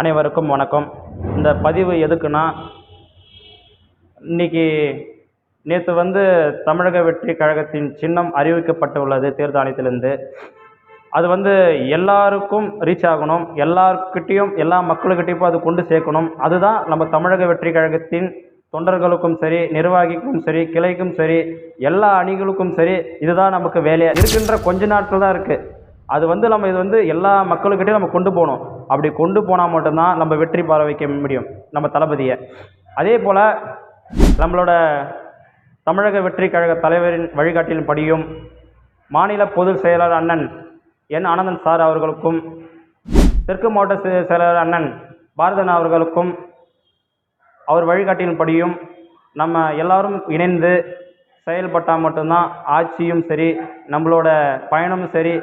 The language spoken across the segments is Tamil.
அனைவருக்கும் வணக்கம். இந்த பதிவு எதுக்குன்னா இன்னைக்கு நேற்று வந்து தமிழக வெற்றி கழகத்தின் சின்னம் அறிவிக்கப்பட்டுள்ளது தேர்தல் ஆணையத்திலிருந்து. அது வந்து எல்லாருக்கும் ரீச் ஆகணும். எல்லார்கிட்டேயும் எல்லா மக்களுக்கிட்டையும் அது கொண்டு சேர்க்கணும். அதுதான் நம்ம தமிழக வெற்றி கழகத்தின் தொண்டர்களுக்கும் சரி நிர்வாகிக்கும் சரி கிளைக்கும் சரி எல்லா அணிகளுக்கும் சரி இதுதான் நமக்கு வேலையாக இருக்கின்ற கொஞ்ச நாட்கள் தான் இருக்குது அது வந்து நம்ம இது வந்து எல்லா மக்களுக்கிட்டையும் நம்ம கொண்டு போகணும். அப்படி கொண்டு போனால் மட்டும்தான் நம்ம வெற்றி பார வைக்க முடியும் நம்ம தளபதியை. அதே போல் நம்மளோட தமிழக வெற்றி கழக தலைவரின் வழிகாட்டியின் படியும் மாநில பொதுச் செயலாளர் அண்ணன் என் ஆனந்தன் சார் அவர்களுக்கும் தெற்கு மாவட்ட செ- செயலாளர் அண்ணன் பாரதன் அவர்களுக்கும் அவர் வழிகாட்டியின்படியும் நம்ம எல்லாரும் இணைந்து செயல்பட்டால் மட்டும்தான் ஆட்சியும் சரி நம்மளோட பயணமும் சரி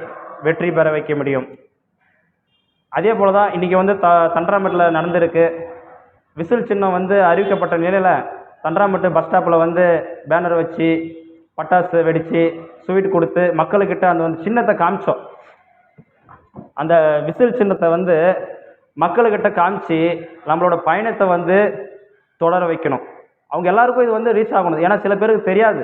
வெற்றி பெற வைக்க முடியும். அதே போல் தான் இன்றைக்கி வந்து த தண்டராமட்டில் நடந்திருக்கு. விசில் சின்னம் வந்து அறிவிக்கப்பட்ட நிலையில் தண்டராமட்டு பஸ் ஸ்டாப்பில் வந்து பேனர் வச்சு பட்டாசு வெடித்து ஸ்வீட் கொடுத்து மக்களுக்கிட்ட அந்த வந்து சின்னத்தை காமிச்சோம். அந்த விசில் சின்னத்தை வந்து மக்களுக்கிட்ட காமிச்சு நம்மளோட பயணத்தை வந்து தொடர வைக்கணும். அவங்க எல்லாருக்கும் இது வந்து ரீச் ஆகணும். ஏன்னா சில பேருக்கு தெரியாது.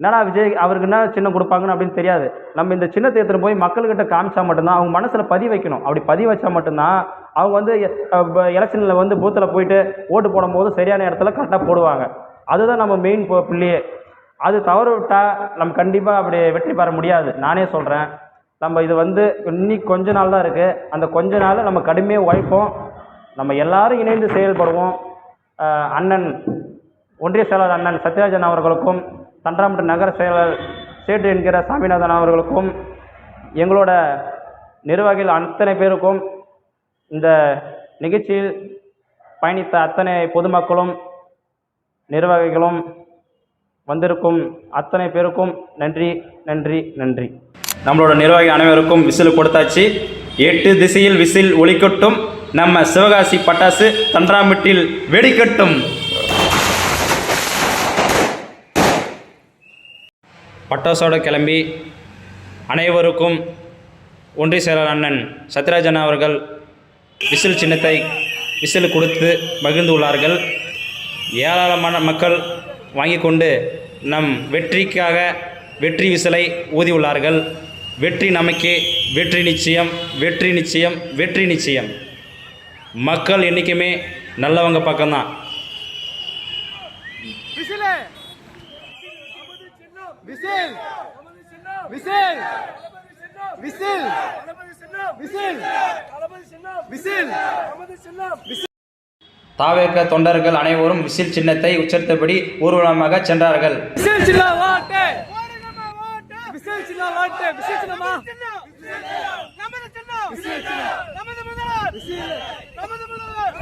என்னடா விஜய் அவருக்கு என்ன சின்னம் கொடுப்பாங்கன்னு அப்படின்னு தெரியாது. நம்ம இந்த சின்னத்தை எடுத்துகிட்டு போய் மக்கள்கிட்ட காமிச்சா மட்டும்தான் அவங்க மனசில் பதி வைக்கணும். அப்படி பதி வச்சா மட்டும்தான் அவங்க வந்து எலெக்ஷனில் வந்து பூத்தில் போயிட்டு ஓட்டு போடும்போது சரியான இடத்துல கரெக்டாக போடுவாங்க. அதுதான் நம்ம மெயின் பிள்ளையே. அது தவறு விட்டால் நம்ம கண்டிப்பாக அப்படி வெற்றி பெற முடியாது. நானே சொல்கிறேன் நம்ம இது வந்து இன்னி கொஞ்ச நாள் தான் இருக்குது அந்த கொஞ்ச நாள் நம்ம கடுமையாக உழைப்போம். நம்ம எல்லாரும் இணைந்து செயல்படுவோம். அண்ணன் ஒன்றிய செயலாளர் அண்ணன் சத்யராஜன் அவர்களுக்கும் தண்டராமட்டு நகர செயலர் சேட்டு என்கிற சாமிநாதன் அவர்களுக்கும் எங்களோட நிர்வாகிகள் அத்தனை பேருக்கும் இந்த நிகழ்ச்சியில் பயணித்த அத்தனை பொதுமக்களும் நிர்வாகிகளும் வந்திருக்கும் அத்தனை பேருக்கும் நன்றி நன்றி நன்றி. நம்மளோட நிர்வாகி அனைவருக்கும் விசில் கொடுத்தாச்சு. எட்டு திசையில் விசில் ஒளிக்கட்டும். நம்ம சிவகாசி பட்டாசு தண்டராமட்டில் வெடிக்கட்டும். பட்டாசோடு கிளம்பி அனைவருக்கும் ஒன்றிய செயலர் அண்ணன் சத்யராஜன் அவர்கள் விசில் சின்னத்தை விசில் கொடுத்து மகிழ்ந்துள்ளார்கள் ஏராளமான மக்கள் வாங்கி கொண்டு நம் வெற்றிக்காக வெற்றி விசிலை ஊதியுள்ளார்கள் வெற்றி நமக்கே வெற்றி நிச்சயம் வெற்றி நிச்சயம் வெற்றி நிச்சயம். மக்கள் என்றைக்குமே நல்லவங்க பக்கம்தான் whistle whistle whistle whistle whistle whistle தாவேக்க தொண்டர்கள் அனைவரும் விசில் சின்னத்தை உச்சரித்தபடி ஊர்வலமாக சென்றார்கள். விசில் சின்ன வாட்டு விசில் சின்ன வாட்டு விசில் சின்னமா! நமது சின்னம்! விசில் நமது முதல்வர்! விசில் நமது முதல்வர்!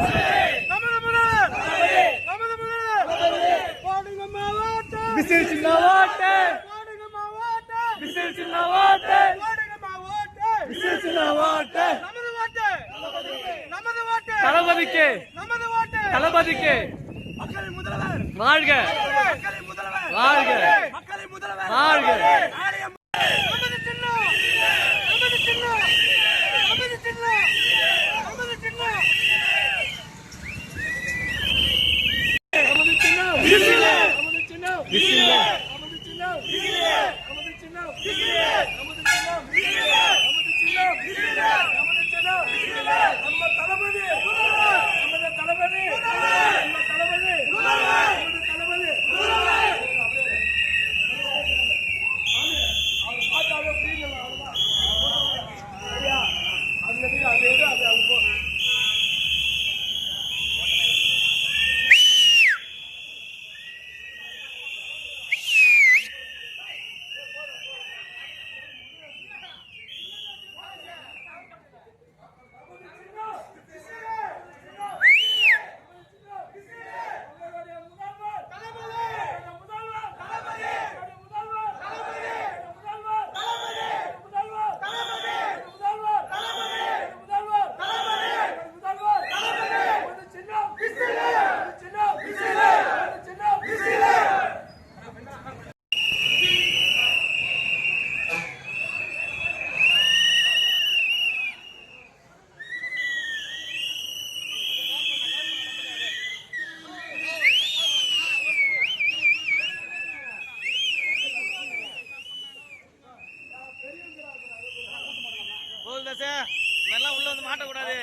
நமது முதல்வர் நமது முதல்வர் போடுங்க மாவாட்டு விசில் சின்ன வாட்டு. போடுங்க மாவாட்டு விசில் சின்ன வாட்டு. போடுங்க மாவாட்டு விசில் சின்ன வாட்டு. நமது வாட்டு நமது வாட்டு தளபதிக்கு. நமது வாட்டு தளபதிக்கு. மக்களின் முதல்வர் வாழ்க. மக்களின் முதல்வர் வாழ்க. முதல்வர் வாழ்க நமது சின்னம் நமது சின்னம் நமது சின்னம் நமது சின்னம் நமது சின்னம் விசில நமது சின்னம் விசில நமது சின்னம் விசில நமது சின்னம் விசில நமது சின்னம் விசில நமது சின்னம் விசில நமது சின்னம் விசில நம்ம தளபதி நமது தளபதி நம்ம தளபதி நமது தளபதி பாஸ் இந்த மாதிரிலாம் உள்ள வந்து மாட்டக்கூடாது.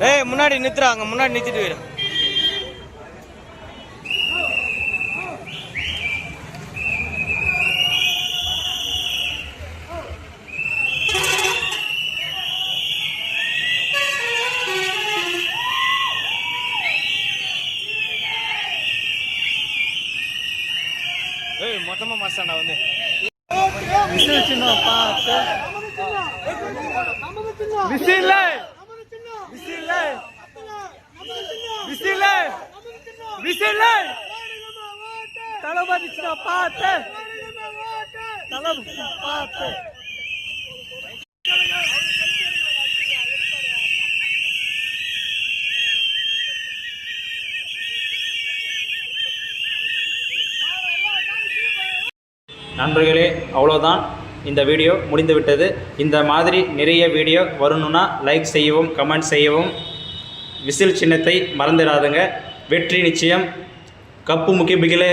ஏய் முன்னாடி நிறுத்துறாங்க முன்னாடி நிறுத்திட்டு போயிரு ஏய் மொத்தமா மாஸ்டாண்டா வந்து. Whistle whistle. Whistle. Whistle. Thalapathy பார்த்து தளபதி பார்த்து நண்பர்களே அவ்வளோதான் இந்த வீடியோ முடிந்துவிட்டது. இந்த மாதிரி நிறைய வீடியோ வரணும்னா லைக் செய்யவும் கமெண்ட் செய்யவும். விசில் சின்னத்தை மறந்துடாதுங்க. வெற்றி நிச்சயம். கப்பு முக்கிய பிகிலே